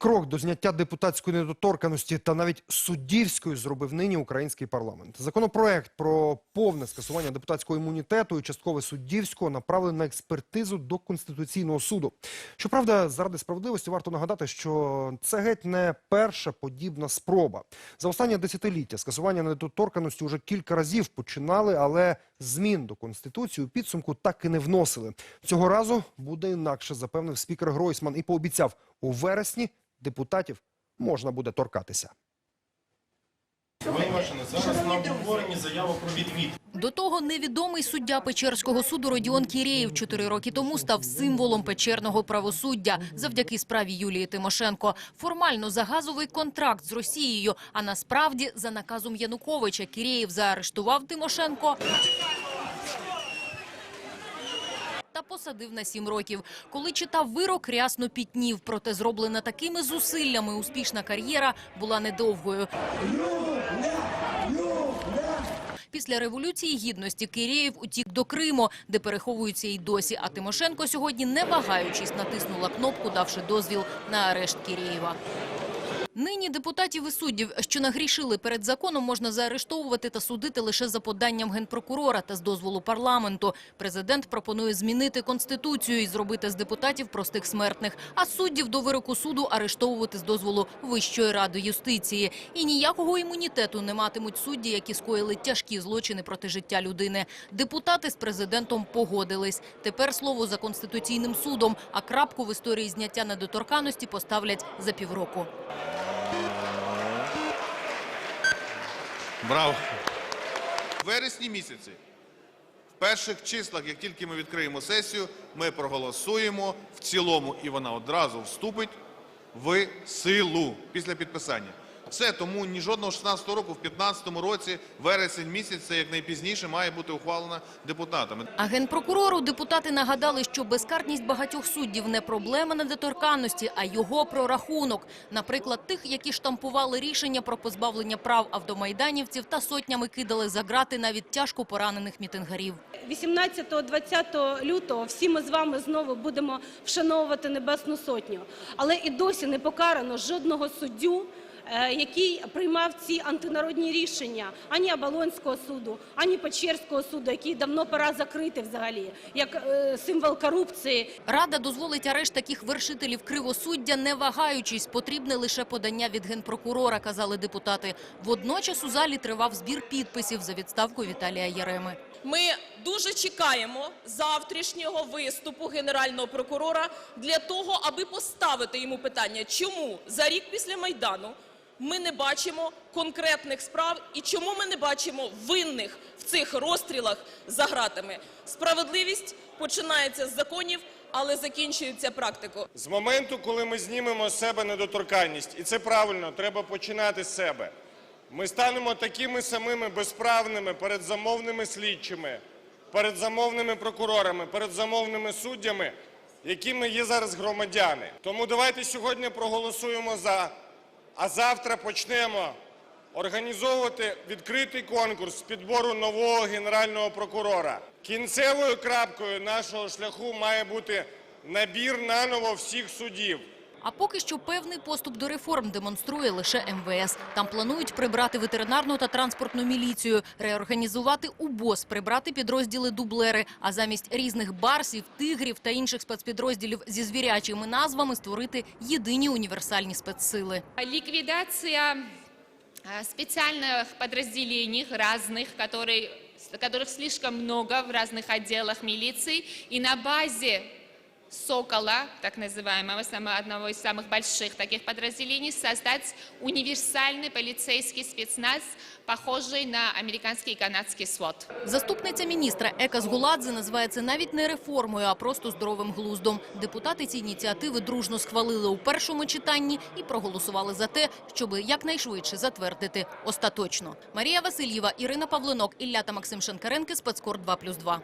Крок до зняття депутатської недоторканості та навіть суддівської зробив нині український парламент. Законопроект про повне скасування депутатського імунітету і часткове суддівського направлений на експертизу до конституційного суду. Щоправда, заради справедливості варто нагадати, що це геть не перша подібна спроба. За останнє десятиліття скасування недоторканості вже кілька разів починали, але змін до конституції у підсумку так і не вносили. Цього разу буде інакше, запевнив спікер Гройсман і пообіцяв у вересні депутатів можна буде торкатися. Вимушено зараз на обговоренні заява про відвід. До того невідомий суддя Печерського суду Родіон Кірєєв чотири роки тому став символом печерного правосуддя завдяки справі Юлії Тимошенко. Формально за газовий контракт з Росією, а насправді за наказом Януковича Кірєєв заарештував Тимошенко та посадив на сім років. Коли читав вирок, рясно пітнів. Проте зроблена такими зусиллями успішна кар'єра була недовгою. Після революції гідності Кирєєв утік до Криму, де переховується й досі. А Тимошенко сьогодні, не вагаючись, натиснула кнопку, давши дозвіл на арешт Кирєєва. Нині депутатів і суддів, що нагрішили перед законом, можна заарештовувати та судити лише за поданням генпрокурора та з дозволу парламенту. Президент пропонує змінити конституцію і зробити з депутатів простих смертних, а суддів до вироку суду арештовувати з дозволу Вищої ради юстиції. І ніякого імунітету не матимуть судді, які скоїли тяжкі злочини проти життя людини. Депутати з президентом погодились. Тепер слово за конституційним судом, а крапку в історії зняття недоторканості поставлять за півроку. Браво. В вересні місяці, в перших числах, як тільки ми відкриємо сесію, ми проголосуємо в цілому, і вона одразу вступить в силу після підписання. Все, тому ні жодного 16-го року, в 15-му році, вересень місяць, це як найпізніше має бути ухвалена депутатами. А генпрокурору депутати нагадали, що безкарність багатьох суддів не проблема недоторканності, а його прорахунок. Наприклад, тих, які штампували рішення про позбавлення прав автомайданівців та сотнями кидали за грати навіть тяжко поранених мітингарів. 18-20 лютого всі ми з вами знову будемо вшановувати Небесну Сотню. Але і досі не покарано жодного суддю, який приймав ці антинародні рішення ані Оболонського суду, ані Печерського суду, який давно пора закрити взагалі, як е, символ корупції. Рада дозволить арешт таких вершителів кривосуддя, не вагаючись. Потрібне лише подання від генпрокурора, казали депутати. Водночас у залі тривав збір підписів за відставку Віталія Яреми. Ми дуже чекаємо завтрашнього виступу генерального прокурора для того, аби поставити йому питання, чому за рік після майдану ми не бачимо конкретних справ і чому ми не бачимо винних в цих розстрілах за ґратами. Справедливість починається з законів, але закінчується практикою. З моменту, коли ми знімемо з себе недоторканність, і це правильно, треба починати з себе. Ми станемо такими самими безправними перед замовними слідчими, перед замовними прокурорами, перед замовними суддями, якими є зараз громадяни. Тому давайте сьогодні проголосуємо за, а завтра почнемо організовувати відкритий конкурс з підбору нового генерального прокурора. Кінцевою крапкою нашого шляху має бути набір наново всіх суддів. А поки що певний поступ до реформ демонструє лише МВС. Там планують прибрати ветеринарну та транспортну міліцію, реорганізувати УБОС, прибрати підрозділи дублери, а замість різних барсів, тигрів та інших спецпідрозділів зі звірячими назвами створити єдині універсальні спецсили. Ликвидация э, специальных подразделений разных, которые, которых слишком много в разных отделах милиции. И на базе «Сокола», так называемого, самого, одного из самых больших таких подразделений, создать универсальный полицейский спецназ, похожий на американский и канадский СВОТ. Заступниця міністра Ека Згуладзе називає це навіть не реформою, а просто здоровим глуздом. Депутати ці ініціативи дружно схвалили у першому читанні і проголосували за те, щоб якнайшвидше затвердити остаточно. Марія Васильєва, Ірина Павлинок, Ілля та Максим Шенкаренки, Спецкор 2+,2.